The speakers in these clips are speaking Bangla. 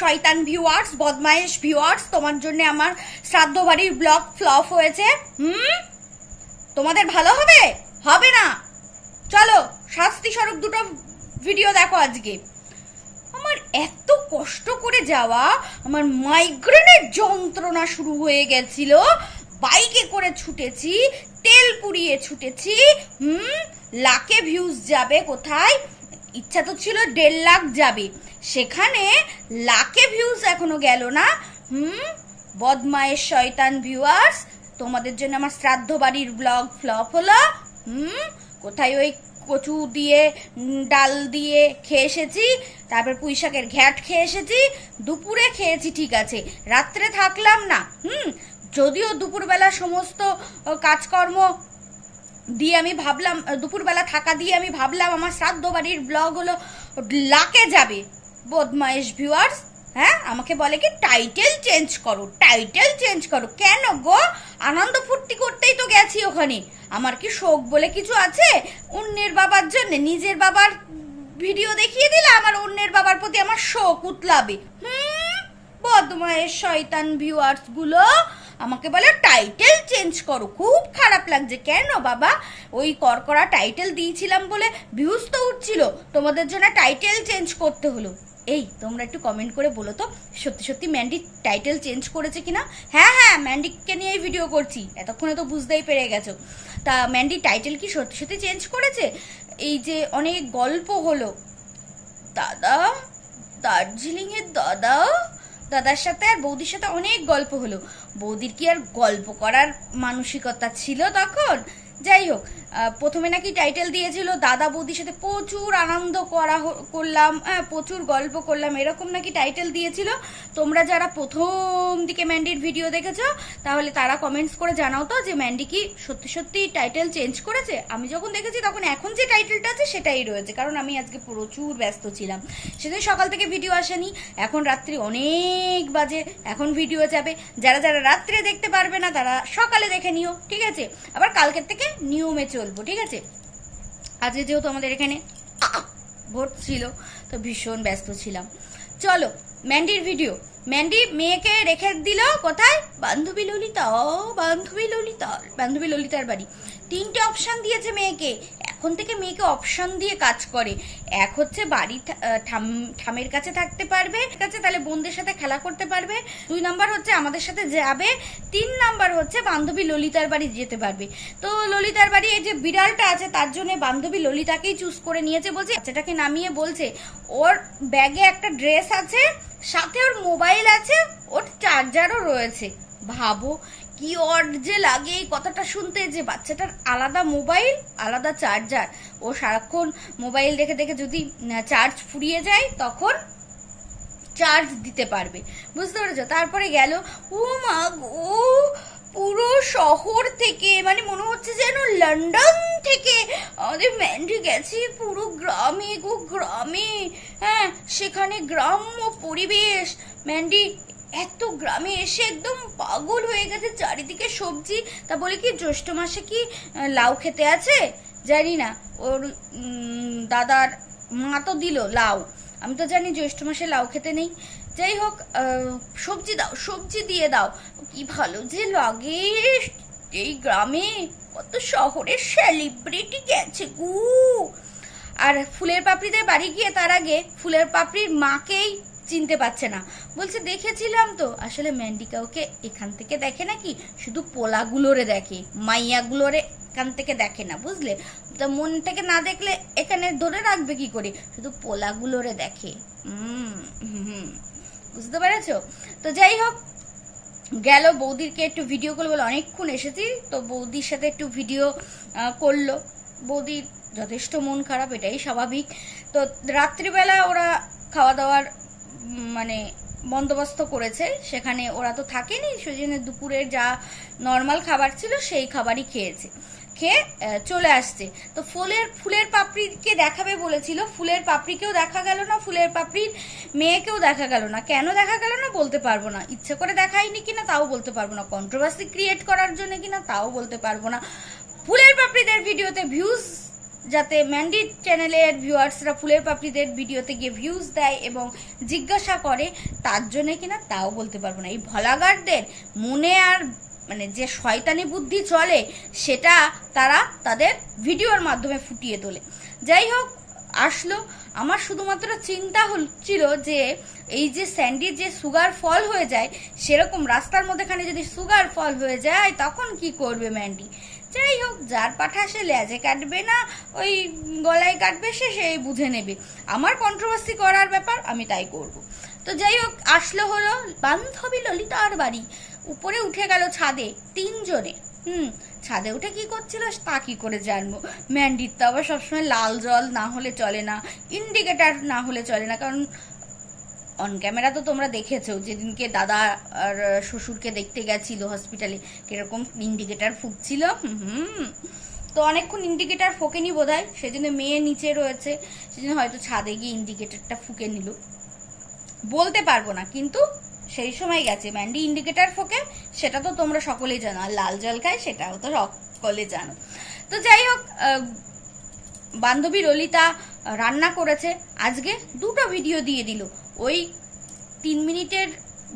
শয়তান ভিউয়ার্স বদমাইশ ভিউয়ার্স তোমার জন্য আমার শ্রাদ্ধ বাড়ির ব্লগ ফ্লপ হয়েছে। হুম? তোমাদের ভালো হবে? হবে না। চলো শাস্তি স্বরূপ দুটো ভিডিও দেখো আজকে। আমার এত কষ্ট করে যাওয়া, আমার মাইগ্রেনের যন্ত্রণা শুরু হয়ে গেছিল। বাইকে করে ছুটেছি, তেল পুড়িয়ে ছুটেছি। হুম? লাকে ভিউজ যাবে কোথায়? ইচ্ছা তো ছিল দেড় লাখ যাবে। সেখানে লাখে ভিউজ এখনও গেল না। হুম, বদমায়ের শয়তান ভিউয়ার্স তোমাদের জন্য আমার শ্রাদ্ধ বাড়ির ব্লগ ফ্লপ হলো। হুম, কোথায় ওই কচু দিয়ে ডাল দিয়ে খেয়ে এসেছি, তারপর পুঁই শাকের ঘ্যাট খেয়ে এসেছি, দুপুরে খেয়েছি, ঠিক আছে। রাত্রে থাকলাম না, হুম, যদিও দুপুরবেলা সমস্ত কাজকর্ম দিয়ে আমি ভাবলাম দুপুরবেলা থাকা দিয়ে আমি ভাবলাম আমার শ্রাদ্ধ বাড়ির ব্লগ হলো লাকে যাবে। বদমাইশ ভিউয়ার্স হ্যাঁ আমাকে বলে কি টাইটেল চেঞ্জ করো টাইটেল চেঞ্জ করো। কেন গো? আনন্দ ফুর্তি করতেই তো গেছি ওখানে। আমার কি শোক বলে কিছু আছে? অন্যের বাবার জন্য নিজের বাবার ভিডিও দেখিয়ে দিলে আমার অন্যের বাবার প্রতি আমার শোক উতলাবে। হুম বদমায়ের শয়তান ভিউয়ার্সগুলো আমাকে বলে টাইটেল চেঞ্জ করো। খুব খারাপ লাগছে। কেন বাবা? ওই করকরা টাইটেল দিয়েছিলাম বলে ভিউজ তো উঠছিল। তোমাদের জন্য টাইটেল চেঞ্জ করতে হলো। এই, তোমরা একটু কমেন্ট করে বলো তো, সত্যি সত্যি ম্যান্ডি টাইটেল চেঞ্জ করেছে কিনা? হ্যাঁ হ্যাঁ ম্যান্ডিকে নিয়েই ভিডিও করছি। এতক্ষণে তো বুঝতেই পেরে গেছো। তা ম্যান্ডি টাইটেল কি সত্যি সত্যি চেঞ্জ করেছে? এই যে অনেক গল্প হলো। দাদা, দার্জিলিংয়ের দাদা? দাদার সাথে আর বৌদির সাথে অনেক গল্প হলো। বৌদির কি আর গল্প করার মানসিকতা ছিল তখন? যাই হোক প্রথমে নাকি টাইটেল দিয়েছিল, দাদা বৌদির সাথে প্রচুর আনন্দ করা করলাম হ্যাঁ প্রচুর গল্প করলাম। এরকম নাকি টাইটেল দিয়েছিল। তোমরা যারা প্রথম দিকে ম্যান্ডির ভিডিও দেখেছ, তাহলে তারা কমেন্টস করে জানাও তো যে ম্যান্ডি কি সত্যি সত্যি টাইটেল চেঞ্জ করেছে। আমি যখন দেখেছি, তখন এখন যে টাইটেলটা আছে, সেটাই রয়েছে। কারণ আমি আজকে প্রচুর ব্যস্ত ছিলাম। সেদিন সকাল থেকে ভিডিও আসেনি। এখন রাত্রি অনেক বাজে। এখন ভিডিও যাবে। যারা যারা রাত্রে দেখতে পারবে না, তারা সকালে দেখে নিও, ঠিক আছে? আবার কালকের থেকে নিয়মে চলবো, ঠিক আছে? আজকে যেহেতু আমাদের এখানে ভোট ছিল, তো ভীষণ ব্যস্ত ছিলাম। চলো, ম্যান্ডির ভিডিও ম্যান্ডি মেয়েকে রেখে দিল কোথায়? বান্ধবী ললিতা ও বান্ধবী ললিতা বান্ধবী ললিতার বাড়ি। তিনটে অপশান দিয়েছে মেয়েকে। এখন থেকে মেয়েকে অপশন দিয়ে কাজ করে। এক হচ্ছে বাড়ি ঠামের কাছে থাকতে পারবে, ঠিক আছে? তাহলে বোনদের সাথে খেলা করতে পারবে। দুই নাম্বার হচ্ছে আমাদের সাথে যাবে। তিন নাম্বার হচ্ছে বান্ধবী ললিতার বাড়ি যেতে পারবে। তো ললিতার বাড়ি এই যে বিড়ালটা আছে, তার জন্য বান্ধবী ললিতাকেই চুজ করে নিয়েছে বলছে, বাচ্চাটাকে নামিয়ে বলছে, ওর ব্যাগে একটা ড্রেস আছে, সাথে ওর মোবাইল আছে, ওর চার্জারও রয়েছে। ভাবো কি ওর যে লাগে এই কথাটা শুনতে যে বাচ্চাটার আলাদা মোবাইল, আলাদা চার্জার। ও সারাক্ষণ মোবাইল দেখে দেখে যদি চার্জ ফুরিয়ে যায়, তখন চার্জ দিতে পারবে। বুঝতে পেরেছ? তারপরে গেল, ও মা গো, পুরো শহর থেকে মানে মনে হচ্ছে যেন লন্ডন থেকে, আমাদের ম্যান্ডি গেছে পুরো গ্রামে গো, গ্রামে। হ্যাঁ সেখানে গ্রাম্য পরিবেশ। ম্যান্ডি এত গ্রামে এসে একদম পাগল হয়ে গেছে চারিদিকে সবজি। তা বলে কি, জ্যৈষ্ঠ মাসে কি লাউ খেতে আছে? জানি না। ওর দাদার মা তো দিল লাউ। আমি তো জানি জ্যৈষ্ঠ মাসে লাউ খেতে নেই। যাই হোক সবজি দাও, সবজি দিয়ে দাও। কি ভালো যে লাগে এই গ্রামে। কত শহরের সেলিব্রিটি গেছে গু। আর ফুলের পাপড়িদের বাড়ি গিয়ে তার আগে ফুলের পাপড়ির মাকেই চিনতে পারছে না। বলছে, দেখেছিলাম তো। আসলে ম্যান্ডি কাউকে এখান থেকে দেখে নাকি? শুধু পোলাগুলোরে দেখে, মাইয়াগুলোরে এখান থেকে দেখে না, বুঝলে? তা মন থেকে না দেখলে এখানে ধরে রাখবে কি করে? শুধু পোলাগুলোরে দেখে। বুঝতে পেরেছ? তো যাই হোক, গেল বৌদিরকে একটু ভিডিও করল বলে অনেকক্ষণ এসেছি। তো বৌদির সাথে একটু ভিডিও করল। বৌদির যথেষ্ট মন খারাপ, এটাই স্বাভাবিক। তো রাত্রিবেলা ওরা খাওয়া দাওয়ার মানে বন্দোবস্ত করেছে, সেখানে ওরা তো থাকেনি, সেজন্য দুপুরের যা নর্মাল খাবার ছিল সেই খাবারই খেয়েছে। খেয়ে চলে আসছে। তো ফুলের ফুলের পাপড়িকে দেখাবে বলেছিল, ফুলের পাপড়িকেও দেখা গেল না, ফুলের পাপড়ির মেয়েকেও দেখা গেল না। কেন দেখা গেল না বলতে পারব না। ইচ্ছে করে দেখায়নি কিনা তাও বলতে পারব না। কন্ট্রোভার্সি ক্রিয়েট করার জন্য কিনা তাও বলতে পারব না। ফুলের পাপড়িদের ভিডিওতে ভিউজ যাতে ম্যান্ডির চ্যানেলের ভিউয়ার্সরা ফুলের পাপড়িদের ভিডিওতে গিয়ে ভিউজ দেয় এবং জিজ্ঞাসা করে, তার জন্যে কিনা তাও বলতে পারব না। এই ভলাগারদের মনে আর মানে যে শয়তানি বুদ্ধি চলে, সেটা তারা তাদের ভিডিওর মাধ্যমে ফুটিয়ে তোলে। যাই হোক, আসলো। আমার শুধুমাত্র চিন্তা হচ্ছিল যে এই যে স্যান্ডির যে সুগার ফল হয়ে যায়, সেরকম রাস্তার মধ্যেখানে যদি সুগার ফল হয়ে যায়, তখন কি করবে ম্যান্ডি যাই হোক, যার পাঠা সে লেজে কাটবে না, ওই গলায় কাটবে সে, সেই বুঝে নেবে। আমার কন্ট্রোভার্সি করার ব্যাপার, আমি তাই করব। তো যাই হোক, আসলো হলো বান্ধবী ললিতার বাড়ি। উপরে উঠে গেল ছাদে তিনজনে। হুম, ছাদে উঠে কি করছিল তা কি করে জানব? ম্যান্ডির তো আবার সবসময় লাল জল না হলে চলে না, ইন্ডিকেটার না হলে চলে না, কারণ অন ক্যামেরা তো তোমরা দেখেছ, যেদিনকে দাদা আর শ্বশুরকে দেখতে গেছিল হসপিটালে কীরকম ইন্ডিকেটার ফুকছিল, হুম তো অনেকক্ষণ ইন্ডিকেটার ফোকেনি বোধ হয় সেজন্য মেয়ে নিচে রয়েছে, সেজন্য হয়তো ছাদে গিয়ে ইন্ডিকেটারটা ফুকে নিল। বলতে পারব না, কিন্তু সেই সময় গেছে। ম্যান্ডি ইন্ডিকেটার ফোকে, সেটা তো তোমরা সকলেই জানো, আর লাল জল খায়, সেটাও তো সকলে জানো। তো যাই হোক বান্ধবী ললিতা রান্না করেছে, আজকে দুটো ভিডিও দিয়ে দিল। ওই তিন মিনিটের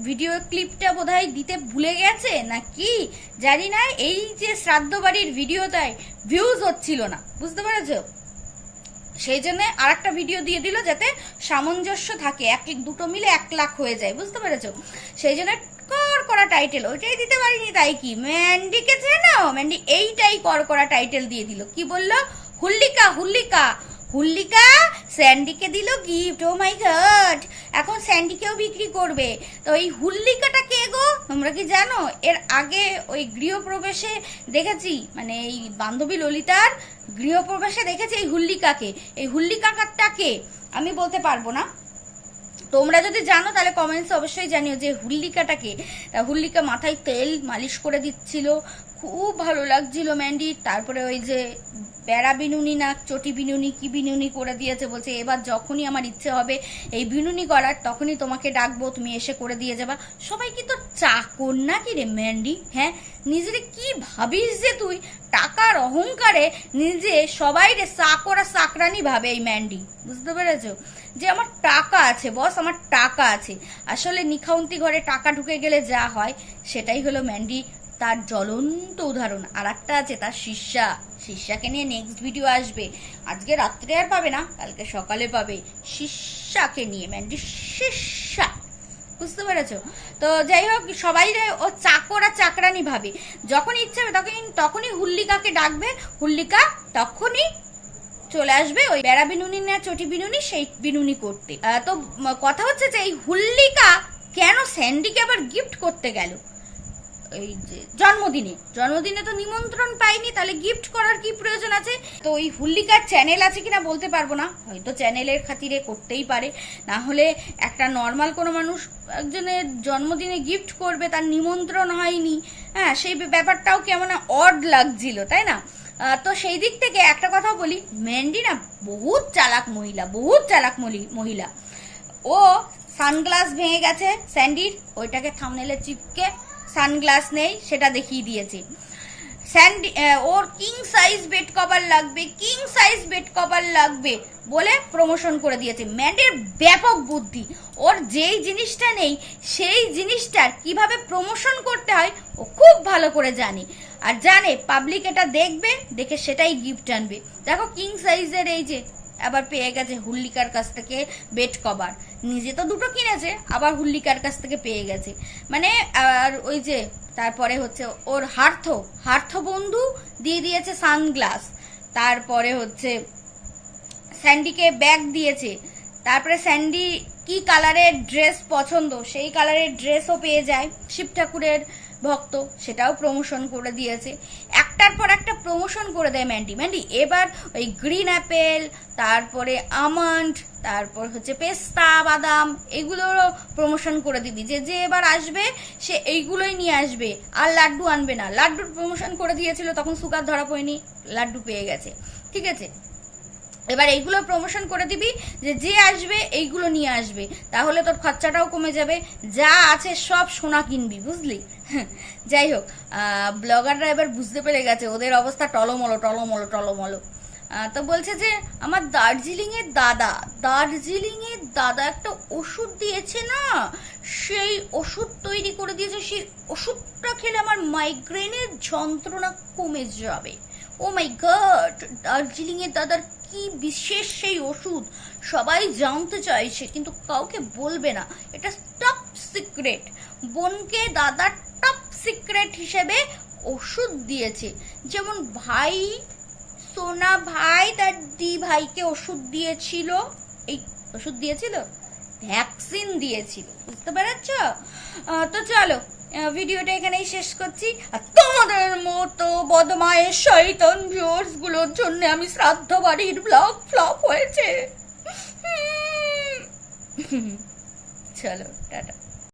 ভিডিও ক্লিপটা বোধহয় দিতে ভুলে গেছে না কি জানি না, এই যে শ্রাদ্ধ বাড়ির ভিডিওটায় ভিউজ হচ্ছিল না, বুঝতে পেরেছ? সেই জন্য আর একটা ভিডিও দিয়ে দিল যাতে সামঞ্জস্য থাকে, এক দুটো মিলে এক লাখ হয়ে যায়, বুঝতে পেরেছ? সেই জন্য কর করা টাইটেল ওইটাই দিতে পারিনি, তাই কি? ম্যান্ডিকে চেনো? ম্যান্ডি এইটাই কর করা টাইটেল দিয়ে দিল। কি বলল? হুল্লিকা হুল্লিকা হুল্লিকা স্যান্ডিকে দিল গিফট ও মাই গড এখন স্যান্ডিকেও বিক্রি করবে। তো এই হুল্লিকাটা কে গো? তোমরা কি জানো? এর আগে ওই গৃহপ্রবেশে দেখেছি মানে এই বান্ধবী ললিতার গৃহপ্রবেশে দেখেছি এই হুল্লিকাকে। এই হুল্লিকাটাকে আমি বলতে পারব না। তোমরা যদি জানো, তাহলে কমেন্টসে অবশ্যই জানিও যে হুল্লিকাটাকে তা হুল্লিকা মাথায় তেল মালিশ করে দিচ্ছিল। খুব ভালো লাগছিল ম্যান্ডি তারপরে ওই যে বেড়া বিনুনি না, চটি বিনুনি, কি বিনুনি করে দিয়েছে বলছে, এবার যখনই আমার ইচ্ছে হবে এই বিনুনি করার, তখনই তোমাকে ডাকবো, তুমি এসে করে দিয়ে যাবা। সবাই কি তোর চাকর না কি রে, ম্যান্ডি? হ্যাঁ? নিজের কি ভাবিস যে তুই? টাকার অহংকারে নিজে সবাই রে চাকর আর চাকরানি ভাবে এই ম্যান্ডি। বুঝতে পেরেছ? যে আমার টাকা আছে, বস, আমার টাকা আছে। আসলে নিখাউন্তি ঘরে টাকা ঢুকে গেলে যা হয়, সেটাই হলো ম্যান্ডি তার জ্বলন্ত উদাহরণ আর একটা আছে তার শিষ্যা। শিষ্যাকে নিয়ে নেক্সট ভিডিও আসবে। আজকে রাত্রে আর পাবে না, কালকে সকালে পাবে। শিষ্যাকে নিয়ে ম্যান্ডি শিষ্যা। বুঝতে পেরেছ? তো যাই হোক, সবাই ও চাকর আর চাকরানি ভাবে। যখন ইচ্ছে হবে তখন, তখনই হুল্লিকাকে ডাকবে। হুল্লিকা তখনই চলে আসবে ওই বেড়া বিনুনি না চটি বিনুনি, সেই বিনুনি করতে। তো কথা হচ্ছে যে এই হুল্লিকা কেন স্যান্ডিকে আবার গিফট করতে গেল? এই যে, জন্মদিনে। জন্মদিনে তো নিমন্ত্রণ পাইনি, তাহলে গিফট করার কি প্রয়োজন আছে? তো ওই হুল্লিকার চ্যানেল আছে কিনা বলতে পারব না। হয়তো চ্যানেলের খাতিরে করতেই পারে। না হলে একটা নর্মাল কোনো মানুষ একজনের জন্মদিনে গিফট করবে, তার নিমন্ত্রণ হয়নি। হ্যাঁ সেই ব্যাপারটাও কেমন অড লাগছিল, তাই না? তো সেই দিক থেকে একটা কথা বলি। ম্যান্ডি না বহুত চালাক মহিলা, বহুত চালাক মহিলা। ও সানগ্লাস ভেঙে গেছে, স্যান্ডির, ওইটাকে থামনেলে চিপকে সানগ্লাস নেই, সেটা দেখিয়ে দিয়েছে। স্যান্ডি ওর কিং সাইজ বেড কভার লাগবে কিং সাইজ বেড কভার লাগবে বলে প্রমোশন করে দিয়েছে। ম্যান্ডের ব্যাপক বুদ্ধি। ওর যেই জিনিসটা নেই, সেই জিনিসটার কীভাবে প্রমোশন করতে হয়, ও খুব ভালো করে জানে। আর জানে পাবলিক এটা দেখবে, দেখে সেটাই গিফট আনবে। দেখো কিং সাইজের এই যে আবার পেয়ে গেছে হুল্লিকার কাছ থেকে বেড কভার। নিজে তো দুটো কিনেছে, আবার হুল্লিকার কাছ থেকে পেয়ে গেছে। মানে আর ওই যে, তারপরে হচ্ছে ওর হার্থ হার্থ বন্ধু দিয়ে দিয়েছে সানগ্লাস। তারপরে হচ্ছে স্যান্ডিকে ব্যাগ দিয়েছে। তারপরে স্যান্ডি কি কালারের ড্রেস পছন্দ, সেই কালারের ড্রেসও পেয়ে যায়। শিব ঠাকুরের ভক্ত, সেটাও প্রমোশন করে দিয়েছে। একটার পর একটা প্রমোশন করে দেয় ম্যান্ডি ম্যান্ডি এবার ওই গ্রিন অ্যাপেল তারপরে আমন্ড তারপর হচ্ছে পেস্তা, বাদাম, এগুলোরও প্রমোশন করে দিবি। যে যে এবার আসবে, সে এইগুলোই নিয়ে আসবে। আর লাড্ডু আনবে না। লাড্ডুর প্রমোশন করে দিয়েছিল, তখন সুগার ধরা পড়েনি, লাড্ডু পেয়ে গেছে। ঠিক আছে? এবার এইগুলো প্রমোশন করে দিবি যে যে আসবে এইগুলো নিয়ে আসবে। তাহলে তোর খরচাটাও কমে যাবে। যা আছে সব সোনা কিনবি, বুঝলি? যাই হোক ব্লগাররা এবার বুঝতে পেরে গেছে, ওদের অবস্থা টলমলো টলমলো টলমলো। তো বলছে যে আমার দার্জিলিং এর দাদা দার্জিলিং এর দাদা একটা ওষুধ দিয়েছে না? সেই ওষুধ তৈরি করে দিয়েছে, সেই ওষুধটা খেলে আমার মাইগ্রেনের যন্ত্রণা কমে যাবে। ও মাই গড দার্জিলিং এর দাদার কি বিশেষ সেই ওষুধ? সবাই জানতে চাইছে, কিন্তু কাউকে বলবে না। এটা টপ সিক্রেট বোনকে দাদা টপ সিক্রেট হিসেবে ওষুধ দিয়েছে। যেমন ভাই, সোনা ভাই, তার দি ভাইকে ওষুধ দিয়েছিল। এই ওষুধ দিয়েছিল? ভ্যাকসিন দিয়েছিল। বুঝতে পেরেছ? তো চলো ভিডিওটা এখানেই শেষ করছি। আর তোমাদের মতো বদমায়ের শৈতন ভিউয়ার্সগুলোর জন্য আমি শ্রাদ্ধ বাড়ির ব্লগ ফ্লপ হয়েছে। চলো, টাটা।